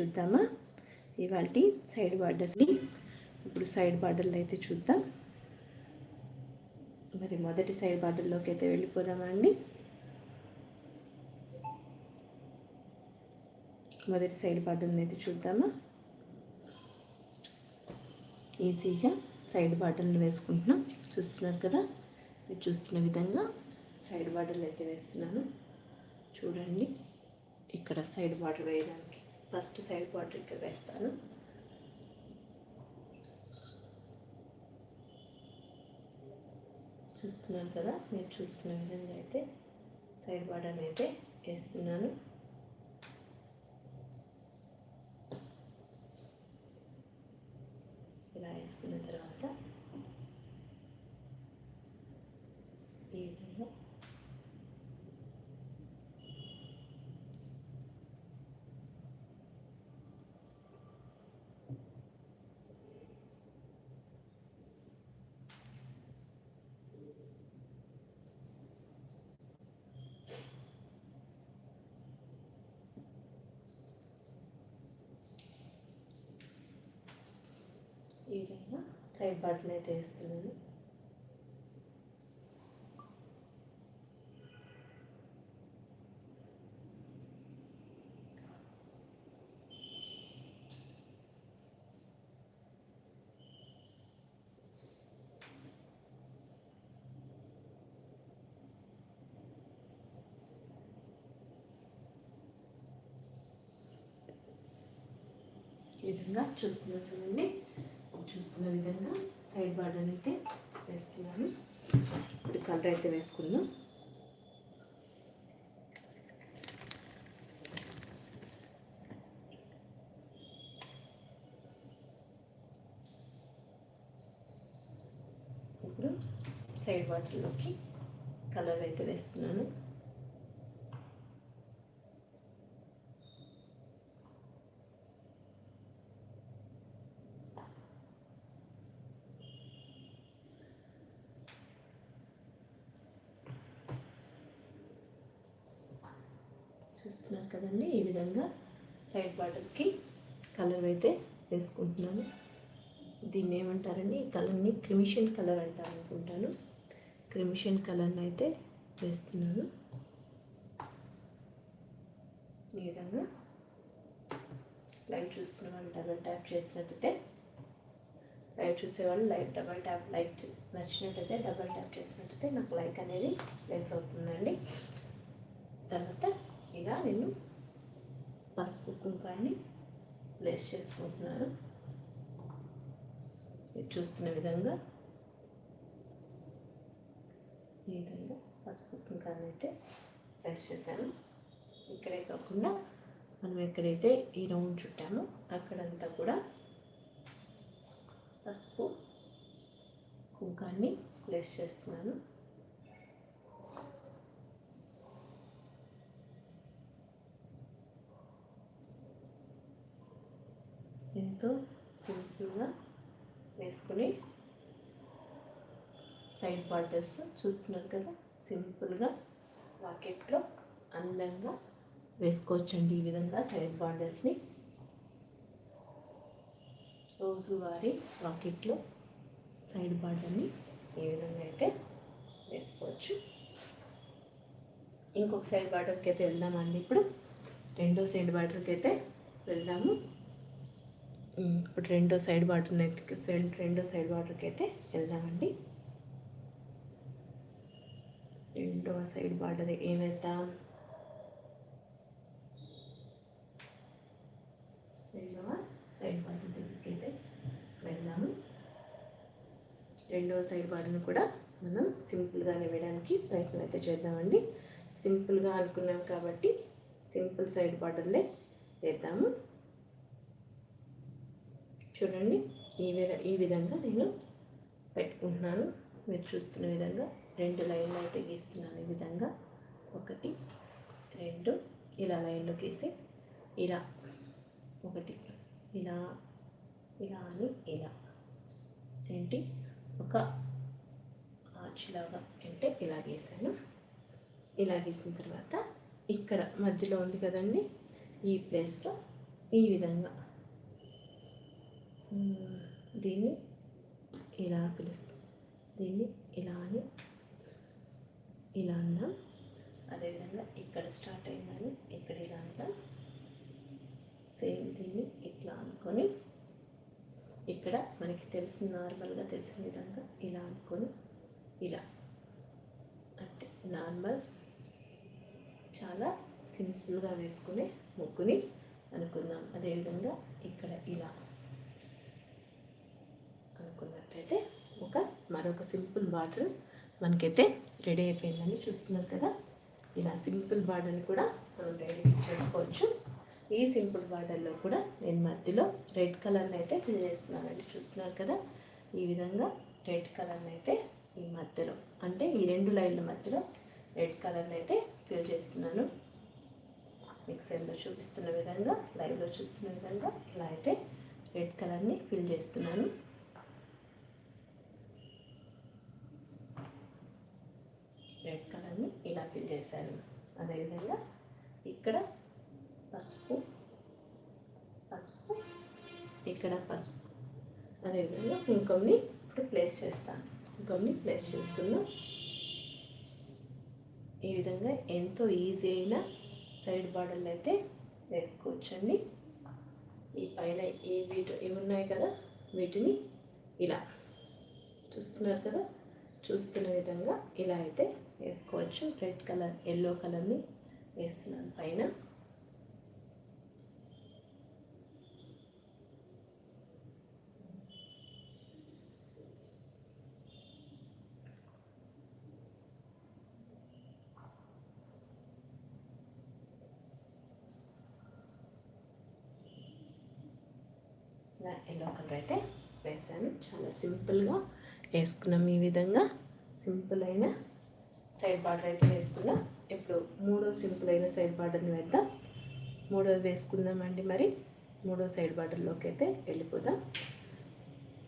చూద్దామా? ఇవాళ సైడ్ బార్డర్స్ని ఇప్పుడు సైడ్ బార్డర్లు అయితే చూద్దాం. మరి మొదటి సైడ్ బార్డర్లోకి అయితే వెళ్ళిపోదామా అండి? మొదటి సైడ్ బార్డర్ని అయితే చూద్దామా? ఈజీగా సైడ్ బార్డర్లు వేసుకుంటున్నాం. చూస్తున్నారు కదా? మీరు చూస్తున్న విధంగా సైడ్ బార్డర్లు అయితే వేస్తున్నాను. చూడండి. ఇక్కడ సైడ్ బార్డర్ వేయడానికి ఫస్ట్ సైడ్ బార్డర్ వేస్తాను. చూస్తున్నాను కదా మీరు చూస్తున్న విధంగా అయితే సైడ్ బార్డర్ అయితే వేస్తున్నాను. ఇలా వేసుకున్న తర్వాత ఈ విధంగా ఈ విధంగా సైడ్ బటన్ అయితే వేస్తున్నాను ఈ విధంగా చూస్తున్నట్టుండి చూస్తున్న విధంగా సైడ్ బార్డర్ అయితే వేస్తున్నాను. ఇప్పుడు కలర్ అయితే వేసుకుందాం. ఇప్పుడు సైడ్ బార్డర్లోకి కలర్ అయితే వేస్తున్నాను చూస్తున్నారు కదండి ఈ విధంగా సైడ్ కలర్ అయితే వేసుకుంటున్నాను. దీన్ని ఏమంటారండి? ఈ కలర్ని క్రిమిషన్ కలర్ అంటారు అనుకుంటాను క్రిమిషన్ కలర్ని అయితే వేస్తున్నాను. ఈ విధంగా లైట్ చూస్తున్న వాళ్ళు డబల్ ట్యాప్ చేసినట్టయితే లైట్ చూసేవాళ్ళు లైట్ డబల్ ట్యాప్ లైట్ నచ్చినట్టయితే డబల్ ట్యాప్ చేసినట్టయితే నాకు లైక్ అనేది ప్లేస్ అవుతుందండి తర్వాత ఇలా నేను పసుపు కుంకాన్ని ప్లేస్ చేసుకుంటున్నాను చూస్తున్న విధంగా ఈ విధంగా పసుపు కుంకాన్ని అయితే ప్లేస్ చేశాను. ఇక్కడే కాకుండా మనం ఎక్కడైతే ఈ రౌండ్ చుట్టామో అక్కడంతా కూడా పసుపు కుంకాన్ని ప్లేస్ చేస్తున్నాను. ఎంతో సింపుల్గా వేసుకుని సైడ్ బార్డర్స్ చూస్తున్నారు కదా సింపుల్గా వాకెట్లో అందంగా వేసుకోవచ్చండి ఈ విధంగా సైడ్ బార్డర్స్ని. రోజువారీ వాకెట్లో సైడ్ బార్డర్ని ఈ విధంగా అయితే వేసుకోవచ్చు. ఇంకొక సైడ్ బార్డర్కి అయితే వెళ్దామండి ఇప్పుడు. రెండో సైడ్ బార్డర్కి అయితే వెళ్దాము. ఇప్పుడు రెండో సైడ్ బార్డర్ సైడ్ రెండో సైడ్ బార్డర్కి అయితే వెళ్దామండి. రెండో సైడ్ బార్డర్ ఏమేద్దాం? రెండవ సైడ్ బార్డర్ దగ్గరికి అయితే వెళ్దాము. రెండవ సైడ్ బార్డర్ని కూడా మనం సింపుల్గానే వేయడానికి ప్రయత్నం అయితే చేద్దామండి. సింపుల్గా అనుకున్నాం కాబట్టి సింపుల్ సైడ్ బార్డర్లే వేద్దాము. చూడండి. ఈ ఈ విధంగా నేను పెట్టుకుంటున్నాను. మీరు చూస్తున్న విధంగా రెండు లైన్లు అయితే గీస్తున్నాను. ఈ విధంగా ఒకటి రెండు ఇలా లైన్లో గీసి ఇలా ఒకటి ఇలా ఇలా అని ఇలా. ఏంటి? ఒక ఆర్చ్లాగా అంటే ఇలా గీసాను. ఇలా గీసిన తర్వాత ఇక్కడ మధ్యలో ఉంది కదండి. ఈ ప్లేస్లో ఈ విధంగా దీన్ని ఇలా పిలుస్తాం. దీన్ని ఇలా అని ఇలా అందాం అదేవిధంగా ఇక్కడ స్టార్ట్ అయిందని ఇక్కడ ఇలా అంతా సేమ్ దీన్ని ఇట్లా అనుకొని ఇక్కడ మనకి తెలిసిన నార్మల్గా తెలిసిన విధంగా ఇలా అనుకొని ఇలా. అంటే నార్మల్ చాలా సింపుల్గా వేసుకునే ముగ్గుని అనుకుందాం. అదేవిధంగా ఇక్కడ ఇలా. అనుకున్నట్టయితే ఒక మరొక సింపుల్ బార్డర్ మనకైతే రెడీ అయిపోయిందని చూస్తున్నారు కదా. ఇలా సింపుల్ బార్డర్ని కూడా మనం రెడీ చేసుకోవచ్చు. ఈ సింపుల్ బార్డర్లో కూడా నేను మధ్యలో రెడ్ కలర్ని అయితే ఫిల్ చేస్తున్నానండి చూస్తున్నారు కదా. ఈ విధంగా రెడ్ కలర్ని అయితే ఈ మధ్యలో అంటే ఈ రెండు లైన్ల మధ్యలో రెడ్ కలర్ని అయితే ఫిల్ చేస్తున్నాను. మిక్సర్లో చూపిస్తున్న విధంగా లైవ్లో చూస్తున్న విధంగా ఇలా అయితే రెడ్ కలర్ని ఫిల్ చేస్తున్నాను రెడ్ కలర్ని ఇలా ఫిల్ చేశాను అదేవిధంగా ఇక్కడ పసుపు పసుపు ఇక్కడ పసుపు. అదేవిధంగా ఇంకొన్ని ఇప్పుడు ప్లేస్ చేస్తాను. ఇంకొన్ని ప్లేస్ చేసుకుందాం. ఈ విధంగా ఎంతో ఈజీ అయిన సైడ్ బార్డర్లు అయితే వేసుకోవచ్చండి. ఈ పైన ఏ వీటి ఇవి ఉన్నాయి కదా వీటిని ఇలా చూస్తున్నారు కదా చూస్తున్న విధంగా ఇలా అయితే వేసుకోవచ్చు. రెడ్ కలర్ ఎల్లో కలర్ని వేస్తున్నాను పైన. ఇలా ఎల్లో కలర్ అయితే వేసాను. చాలా సింపుల్గా వేసుకున్నాం ఈ విధంగా. సింపుల్ అయిన సైడ్ బార్డర్ అయితే వేసుకున్నాం ఇప్పుడు మూడో సింపుల్ అయిన సైడ్ బార్డర్ని వేద్దాం. మూడో వేసుకుందామండి మరి. మూడో సైడ్ బార్డర్లోకి అయితే వెళ్ళిపోదాం.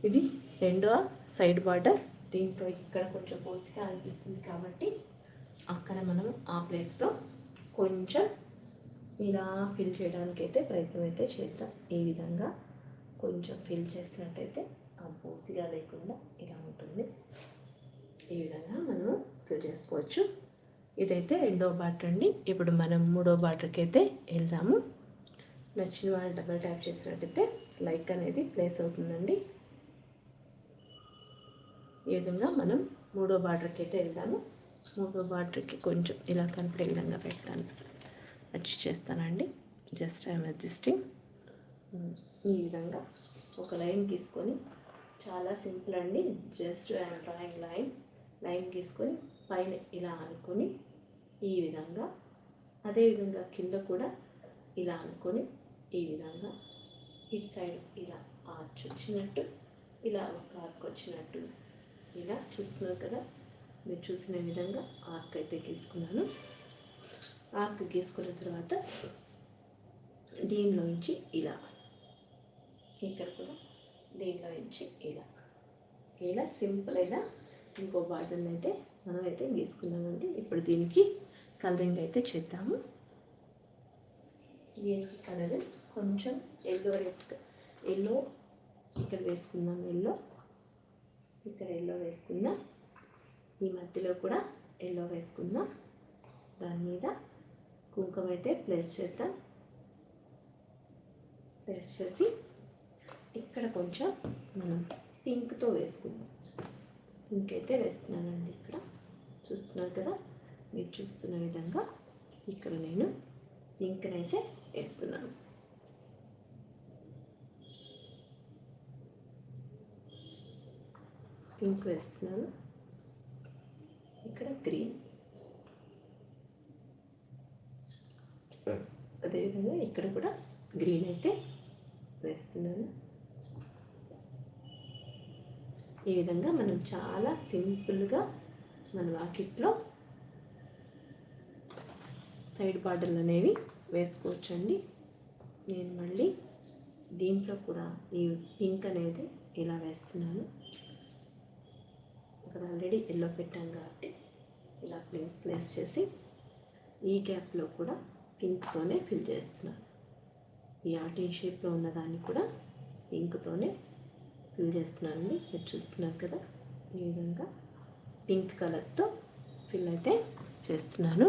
ఇది రెండో సైడ్ బార్డర్. దీంట్లో ఇక్కడ కొంచెం పోసిగా అనిపిస్తుంది కాబట్టి అక్కడ మనం ఆ ప్లేస్లో కొంచెం ఇలా ఫిల్ చేయడానికి అయితే ప్రయత్నం అయితే చేద్దాం. ఈ విధంగా కొంచెం ఫిల్ చేసినట్టయితే ఆ పోసిగా లేకుండా ఇలా ఉంటుంది. ఈ విధంగా మనం ఫిల్ చేసుకోవచ్చు. ఇదైతే రెండో బాటర్ అండి. ఇప్పుడు మనం మూడో బాటర్కి అయితే వెళ్దాము. నచ్చిన వాళ్ళు డబల్ ట్యాప్ చేసినట్టయితే లైక్ అనేది ప్లేస్ అవుతుందండి. ఈ విధంగా మనం మూడో బార్డర్కి అయితే వెళ్దాము. మూడో బార్డర్కి కొంచెం ఇలా కనిపడే విధంగా పెడతాను. అడ్జస్ట్ చేస్తానండి. Just I'm adjusting. ఈ విధంగా ఒక లైన్ గీసుకొని చాలా సింపుల్ అండి. Just I'm drawing line. Line గీసుకొని పైన ఇలా అనుకొని ఈ విధంగా అదేవిధంగా కింద కూడా ఇలా అనుకొని ఈ విధంగా ఇటు సైడ్ ఇలా ఆర్చ్ వచ్చినట్టు ఇలా ఒక ఆర్క్ వచ్చినట్టు ఇలా చూస్తున్నారు కదా? మీరు చూసిన విధంగా ఆర్క్ అయితే గీసుకున్నాను. ఆర్క్ గీసుకున్న తర్వాత దీనిలో నుంచి ఇలా ఇక్కడ కూడా దీనిలో నుంచి ఇలా. ఇలా సింపుల్ అయిన ఇంకో బార్డర్ని అయితే మనం అయితే గీసుకున్నామండి. ఇప్పుడు దీనికి కలరింగ్ అయితే చేద్దాము. దీనికి కలర్ కొంచెం ఎల్లో రెడ్ ఎల్లో ఇక్కడ వేసుకుందాం ఎల్లో ఇక్కడ ఎల్లో వేసుకుందాం. ఈ మధ్యలో కూడా ఎల్లో వేసుకుందాం. దాని మీద కుంకుమ అయితే ప్లేస్ చేద్దాం. ప్లేస్ చేసి ఇక్కడ కొంచెం మనం పింక్తో వేసుకుందాం. పింక్ అయితే వేస్తున్నానండి ఇక్కడ. చూస్తున్నారు కదా? మీరు చూస్తున్న విధంగా ఇక్కడ నేను పింక్ని అయితే వేస్తున్నాను. పింక్ వేస్తున్నాను. ఇక్కడ గ్రీన్. అదేవిధంగా ఇక్కడ కూడా గ్రీన్ అయితే వేస్తున్నాను. ఈ విధంగా మనం చాలా సింపుల్గా మన వాకిట్లో సైడ్ బార్డర్లు అనేవి వేసుకోవచ్చండి. నేను మళ్ళీ దీంట్లో కూడా ఈ పింక్ అనేది ఇలా వేస్తున్నాను. ఇక్కడ ఆల్రెడీ ఎల్లో పెట్టాం కాబట్టి ఇలా పింక్ ప్లేస్ చేసి ఈ గ్యాప్లో కూడా పింక్తోనే ఫిల్ చేస్తున్నాను. ఈ ఆర్టిన్ షేప్లో ఉన్నదాన్ని కూడా పింక్తోనే ఫిల్ చేస్తున్నానండి. మీరు చూస్తున్నారు కదా ఈ విధంగా. పింక్ కలర్తో ఫిల్ అయితే చేస్తున్నాను.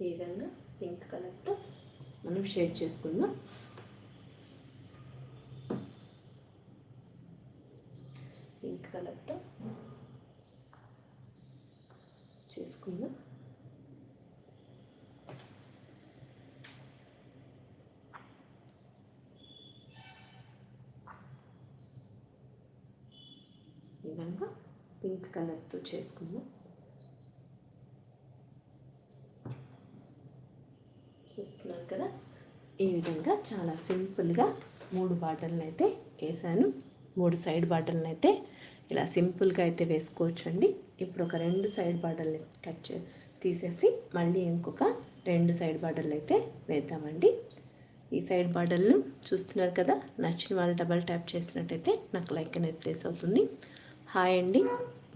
ఈ విధంగా పింక్ కలర్తో మనం షేడ్ చేసుకుందాం. పింక్ కలర్తో చేసుకుందాం ఈ విధంగా పింక్ కలర్తో చేసుకుందాం. చూస్తున్నారు కదా? ఈ విధంగా చాలా సింపుల్గా మూడు బాటల్ని అయితే వేసాను. మూడు సైడ్ బాటిల్ని అయితే ఇలా సింపుల్గా అయితే వేసుకోవచ్చు అండి ఇప్పుడు ఒక రెండు సైడ్ బాటల్ని కట్ చే తీసేసి మళ్ళీ ఇంకొక రెండు సైడ్ బాటలు అయితే వేద్దామండి. ఈ సైడ్ బాటల్ను చూస్తున్నారు కదా? నచ్చిన వాళ్ళు డబల్ ట్యాప్ చేసినట్టయితే నాకు లైక్ అనేది ప్లేస్ అవుతుంది. హాయ్ అండి.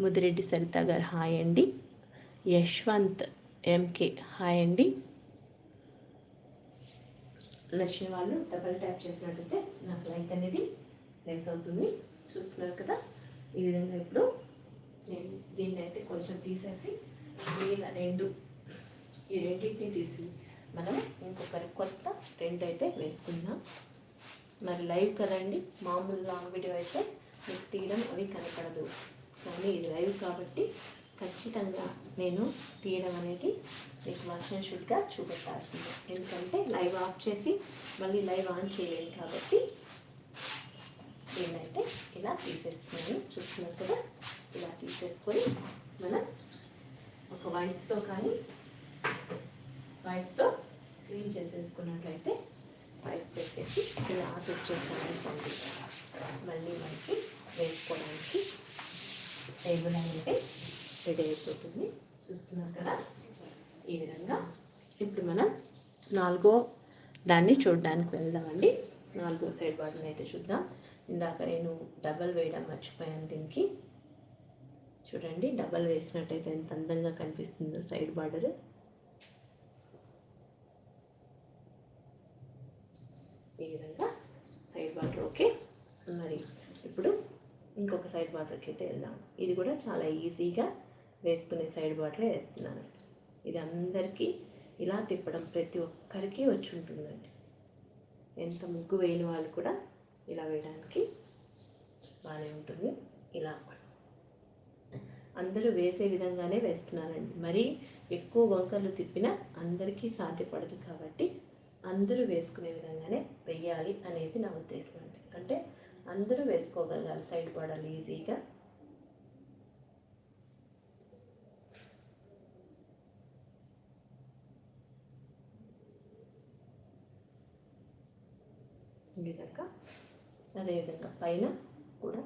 ముదిరెడ్డి సరిత గారు హాయ్ అండి. యశ్వంత్ ఎంకే హాయ్ అండి. నచ్చిన వాళ్ళు డబల్ ట్యాప్ చేసినట్టయితే నాకు లైక్ అనేది ప్లేస్ అవుతుంది. చూస్తున్నారు కదా ఈ విధంగా ఇప్పుడు నేను దీన్ని అయితే కొంచెం తీసేసి మిగిలిన రెండు ఈ రెండింటిని తీసి మనం ఇంకొకరి కొత్త రెండు అయితే వేసుకుందాం. మరి లైవ్ కదండి మామూలు లాంగ్ వీడియో అయితే మీకు తీయడం అవి కనపడదు. కానీ ఇది లైవ్ కాబట్టి ఖచ్చితంగా నేను తీయడం అనేది మీకు వర్షన్ షూట్గా చూపెట్టాల్సిందే. ఎందుకంటే లైవ్ ఆఫ్ చేసి మళ్ళీ లైవ్ ఆన్ చేయలేదు కాబట్టి దీన్నైతే ఇలా తీసేస్తున్నాను. చూస్తున్నారు కదా ఇలా తీసేసుకొని మనం ఒక వైట్తో కానీ వైట్తో క్లీన్ చేసేసుకున్నట్లయితే వైట్ పెట్టేసి ఇలా ఆటొచ్చేసాను మళ్ళీ మనకి వేసుకోవడానికి టేబుల్ అనేది రెడీ అయిపోతుంది. చూస్తున్నారు కదా? ఈ విధంగా ఇప్పుడు మనం నాలుగో దాన్ని చూడడానికి వెళ్దామండి. నాలుగో సైడ్ బార్డర్ని అయితే చూద్దాం. ఇందాక నేను డబల్ వేయడం మర్చిపోయాను దీనికి. చూడండి డబల్ వేసినట్టయితే ఎంత అందంగా కనిపిస్తుందో సైడ్ బార్డర్. ఈ విధంగా సైడ్ బార్డర్ ఓకే? మరి ఇప్పుడు ఇంకొక సైడ్ బార్డర్కి అయితే వెళ్దాం. ఇది కూడా చాలా ఈజీగా వేసుకునే సైడ్ బార్డరే వేస్తున్నాను. ఇది అందరికీ ఇలా తిప్పడం ప్రతి ఒక్కరికి వచ్చి ఉంటుందండి. ఎంత ముగ్గు వేయని వాళ్ళు కూడా ఇలా వేయడానికి బాగానే ఉంటుంది. ఇలా అందరూ వేసే విధంగానే వేస్తున్నారండి. మరీ ఎక్కువ వంకర్లు తిప్పినా అందరికీ సాధ్యపడదు కాబట్టి అందరూ వేసుకునే విధంగానే వెయ్యాలి అనేది నా ఉద్దేశం అండి. అంటే అందరూ వేసుకోగలగాలి సైడ్ పడాలి ఈజీగా. ఈ విధంగా అదేవిధంగా పైన కూడా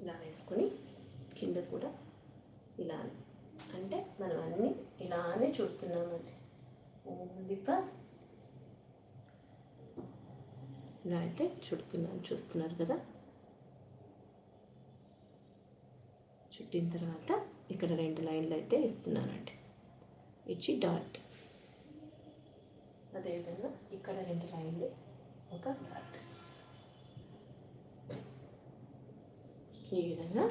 ఇలా వేసుకొని కింద కూడా ఇలా అంటే మనం అన్నీ ఇలానే చుడుతున్నామండి ఓన్లీ ఫర్ ఇలా అయితే చుడుతున్నాను చూస్తున్నారు కదా? చుట్టిన తర్వాత ఇక్కడ రెండు లైన్లు అయితే ఇస్తున్నానండి. ఇచ్చి డాట్ అదేవిధంగా ఇక్కడ రెండు లైన్లు ఒక డాట్ ఈ విధంగా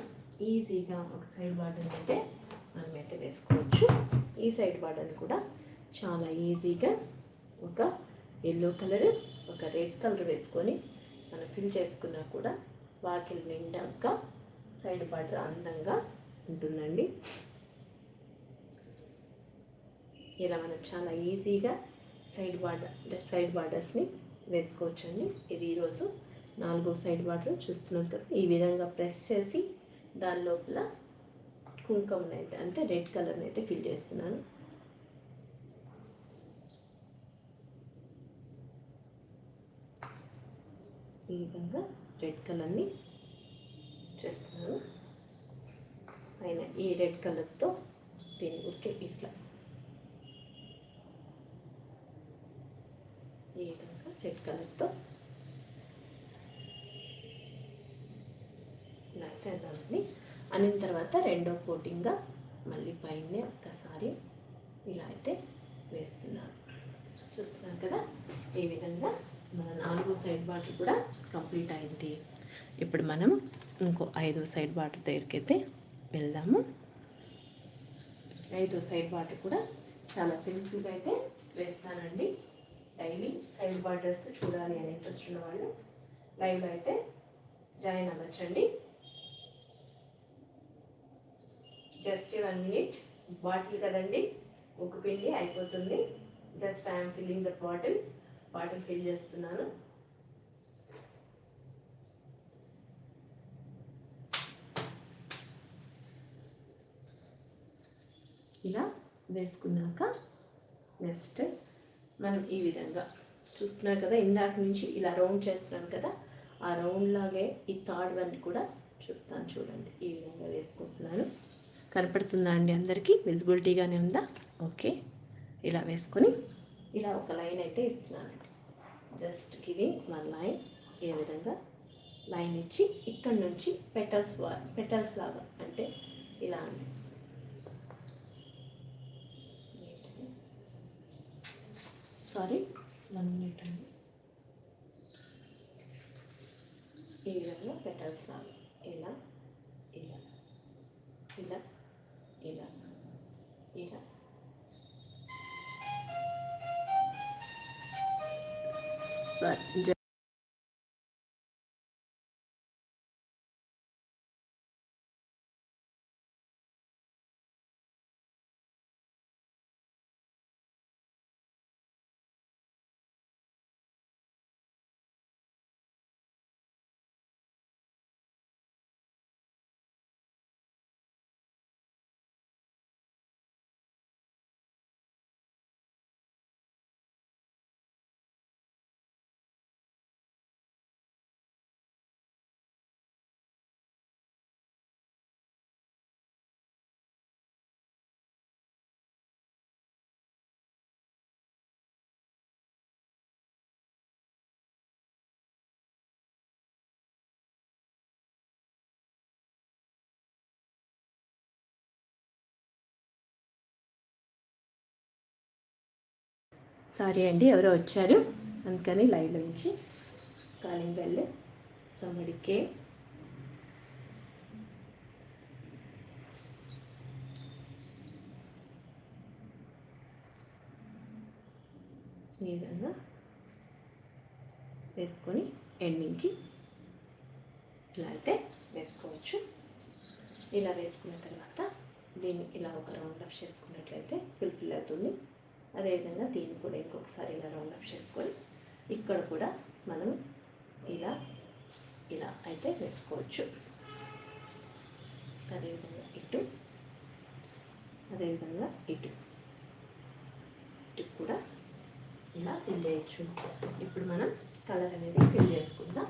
ఈజీగా ఒక సైడ్ బార్డర్ అయితే మనమైతే వేసుకోవచ్చు. ఈ సైడ్ బార్డర్ కూడా చాలా ఈజీగా ఒక ఎల్లో కలర్ ఒక రెడ్ కలర్ వేసుకొని మనం ఫిల్ చేసుకున్నా కూడా వాకిలి నిండాక సైడ్ బార్డర్ అందంగా ఉంటుందండి. ఇలా మనం చాలా ఈజీగా సైడ్ బార్డర్ సైడ్ బార్డర్స్ని వేసుకోవచ్చండి. ఇది ఈరోజు నాలుగో సైడ్ బార్డర్ చూస్తున్నాం కదా. ఈ విధంగా ప్రెస్ చేసి దాని లోపల కుంకుమనైతే అయితే అంటే రెడ్ కలర్ని అయితే ఫిల్ చేస్తున్నాను. ఈ విధంగా రెడ్ కలర్ని చేస్తున్నాను. పైన ఈ రెడ్ కలర్తో దీని ఊరికే ఇట్లా ఈ విధంగా రెడ్ కలర్తో అయితే అన్నానండి అనిన తర్వాత రెండో కోటింగ్గా మళ్ళీ పైన ఒక్కసారి ఇలా అయితే వేస్తున్నాను. చూస్తున్నారు కదా? ఈ విధంగా మన నాలుగో సైడ్ బాటర్ కూడా కంప్లీట్ అయింది. ఇప్పుడు మనం ఇంకో ఐదో సైడ్ బాటర్ దగ్గరికి అయితే వెళ్దాము. ఐదో సైడ్ బాటర్ కూడా చాలా సింపుల్గా అయితే వేస్తానండి. డైలీ సైడ్ బాటర్స్ చూడాలి అని ఇంట్రెస్ట్ ఉన్న వాళ్ళు లైవ్లో అయితే జాయిన్ అవ్వచ్చండి. జస్ట్ వన్ మినిట్ బాటిల్ కదండి. ఒక పిండి అయిపోతుంది. Just I'm filling the bottle. Bottle fill చేస్తున్నాను. ఇలా వేసుకున్నాక నెక్స్ట్ మనం ఈ విధంగా చూస్తున్నారు కదా ఇందాక నుంచి ఇలా రౌండ్ చేస్తున్నాం కదా ఆ రౌండ్ లాగే ఈ థర్డ్ వన్ కూడా చెప్తాను చూడండి ఈ విధంగా వేసుకుంటున్నాను. కనపడుతుందా అండి అందరికీ? విజిబిలిటీగానే ఉందా? ఓకే ఇలా వేసుకొని ఇలా ఒక లైన్ అయితే ఇస్తున్నానండి జస్ట్ గివింగ్ వన్ లైన్ ఏ విధంగా? లైన్ ఇచ్చి ఇక్కడ నుంచి పెటల్స్ పెటల్స్ లాగా అంటే ఇలా అండి. సారీ వన్ మినిట్ అండి. ఈ విధంగా పెటల్స్ లాగా. ఇలా ఇలా ఇలా ఇలా. సారీ అండి ఎవరో వచ్చారు. అందుకని లైవ్లో నుంచి కాలింగ్ బెల్ సంబడికే ఈ విధంగా వేసుకొని ఎండింగ్కి ఇలా అయితే వేసుకోవచ్చు. ఇలా వేసుకున్న తర్వాత దీన్ని ఇలా ఒక రౌండ్ ఆఫ్ చేసుకున్నట్లయితే ఫుల్ఫిల్ అవుతుంది. అదేవిధంగా దీన్ని కూడా ఇంకొకసారి ఇలా రౌండ్ అప్ చేసుకొని ఇక్కడ కూడా మనం ఇలా ఇలా అయితే వేసుకోవచ్చు. అదేవిధంగా ఇటు అదేవిధంగా ఇటు. ఇటు కూడా ఇలా ఫిల్ చేయొచ్చు. ఇప్పుడు మనం కలర్ అనేది ఫిల్ చేసుకుందాం.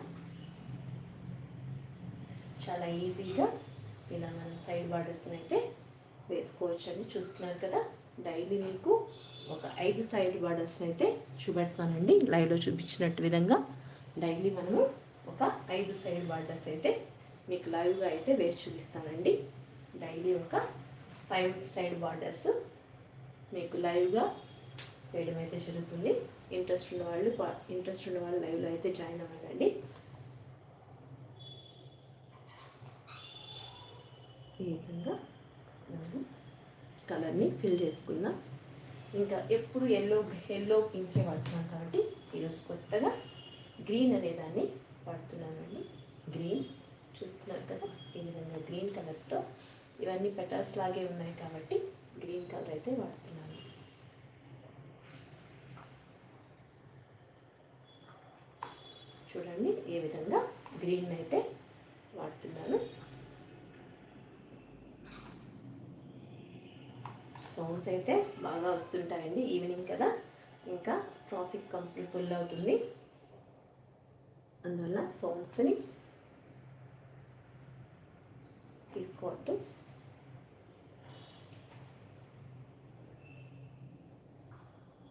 చాలా ఈజీగా ఇలా మనం సైడ్ బార్డర్స్ని అయితే వేసుకోవచ్చు అని చూస్తున్నారు కదా. డైలీ మీకు ఒక ఐదు సైడ్ బార్డర్స్ని అయితే చూపెడతానండి. లైవ్లో చూపించినట్టు విధంగా డైలీ మనము ఒక ఐదు సైడ్ బార్డర్స్ అయితే మీకు లైవ్గా అయితే వేసి చూపిస్తానండి. డైలీ ఒక ఫైవ్ సైడ్ బార్డర్స్ మీకు లైవ్గా వేయడం అయితే జరుగుతుంది. ఇంట్రెస్ట్ ఉన్న వాళ్ళు ఇంట్రెస్ట్ ఉన్న వాళ్ళు లైవ్లో అయితే జాయిన్ అవ్వాలండి ఈ విధంగా మనం కలర్ని ఫిల్ చేసుకుందాం. ఇంకా ఎప్పుడు ఎల్లో ఎల్లో పింకే వాడుతున్నాను కాబట్టి ఈరోజు కొత్తగా గ్రీన్ అనే దాన్ని వాడుతున్నానండి. గ్రీన్ చూస్తున్నారు కదా ఈ విధంగా గ్రీన్ కలర్తో ఇవన్నీ పెటల్స్ లాగే ఉన్నాయి కాబట్టి గ్రీన్ కలర్ అయితే వాడుతున్నాను. చూడండి ఏ విధంగా గ్రీన్ అయితే వాడుతున్నాను. సాంగ్స్ అయితే బాగా వస్తుంటాయండి. ఈవినింగ్ కదా. ఇంకా ట్రాఫిక్ కంప్లీట్ ఫుల్ అవుతుంది. అందువల్ల సౌండ్స్ని తీసుకోవద్దు.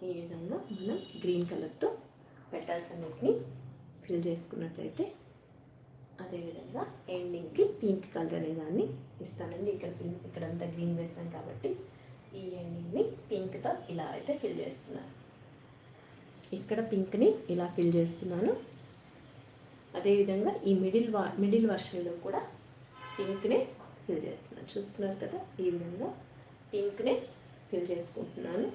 ఈ విధంగా మనం గ్రీన్ కలర్తో పెటల్స్ అన్నిటిని ఫిల్ చేసుకున్నట్లయితే అదేవిధంగా ఎండింగ్కి పింక్ కలర్ అనే దాన్ని ఇస్తానండి. ఇక్కడ పింక్ ఇక్కడంతా గ్రీన్ వేసాం కాబట్టి ఈ ఎండింగ్ని పింక్తో ఇలా అయితే ఫిల్ చేస్తున్నాను. ఇక్కడ పింక్ని ఇలా ఫిల్ చేస్తున్నాను. అదేవిధంగా ఈ మిడిల్ వా మిడిల్ వర్షన్లో కూడా పింక్నే ఫిల్ చేస్తున్నాను. చూస్తున్నారు కదా ఈ విధంగా పింక్నే ఫిల్ చేసుకుంటున్నాను.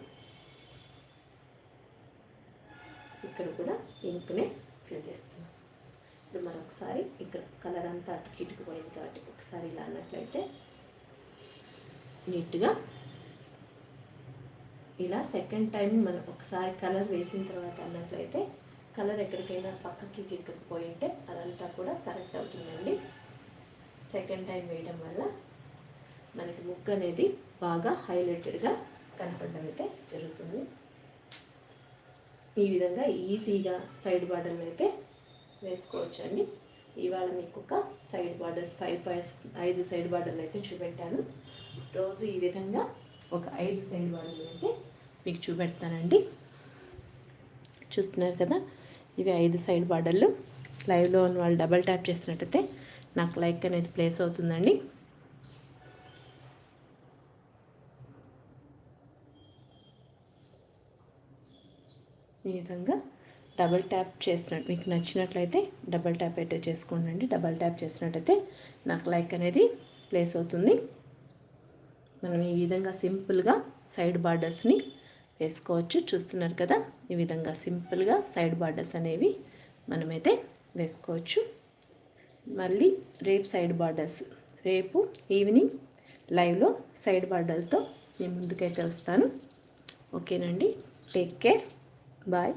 ఇక్కడ కూడా పింక్నే ఫిల్ చేస్తున్నాను. ఇప్పుడు మరొకసారి ఇక్కడ కలర్ అంతా అటు ఇటుకుపోయింది కాబట్టి ఒకసారి ఇలా అన్నట్లయితే నీట్గా ఇలా సెకండ్ టైం మనం ఒకసారి కలర్ వేసిన తర్వాత అన్నట్లయితే కలర్ ఎక్కడికైనా పక్కకి గిక్కకపోయి ఉంటే అదంతా కూడా కరెక్ట్ అవుతుందండి. సెకండ్ టైం వేయడం వల్ల మనకి ముగ్గు అనేది బాగా హైలైటెడ్గా కనపడడం అయితే జరుగుతుంది. ఈ విధంగా ఈజీగా సైడ్ బార్డర్లు అయితే వేసుకోవచ్చు అండి ఇవాళ మీకు ఒక సైడ్ బార్డర్స్ ఫైవ్ ఫైవ్ ఐదు సైడ్ బార్డర్లు అయితే చూపెట్టాను. రోజు ఈ విధంగా ఒక ఐదు సైడ్ బార్డర్లు అయితే మీకు చూపెడతానండి. చూస్తున్నారు కదా? ఇవి ఐదు సైడ్ బార్డర్లు లైవ్లో ఉన్న వాళ్ళు డబల్ ట్యాప్ చేసినట్టయితే నాకు లైక్ అనేది ప్లేస్ అవుతుందండి. ఈ విధంగా డబల్ ట్యాప్ చేసినట్టు మీకు నచ్చినట్లయితే డబల్ ట్యాప్ అయితే చేసుకోండి డబల్ ట్యాప్ చేసినట్టయితే నాకు లైక్ అనేది ప్లేస్ అవుతుంది. మనం ఈ విధంగా సింపుల్గా సైడ్ బార్డర్స్ని వేసుకోవచ్చు. చూస్తున్నారు కదా ఈ విధంగా సింపుల్గా సైడ్ బార్డర్స్ అనేవి మనమైతే వేసుకోవచ్చు. మళ్ళీ రేపు సైడ్ బార్డర్స్ రేపు ఈవినింగ్ లైవ్లో సైడ్ బార్డర్తో నేను ముందుకైతే వస్తాను. ఓకేనండి టేక్ కేర్ బాయ్.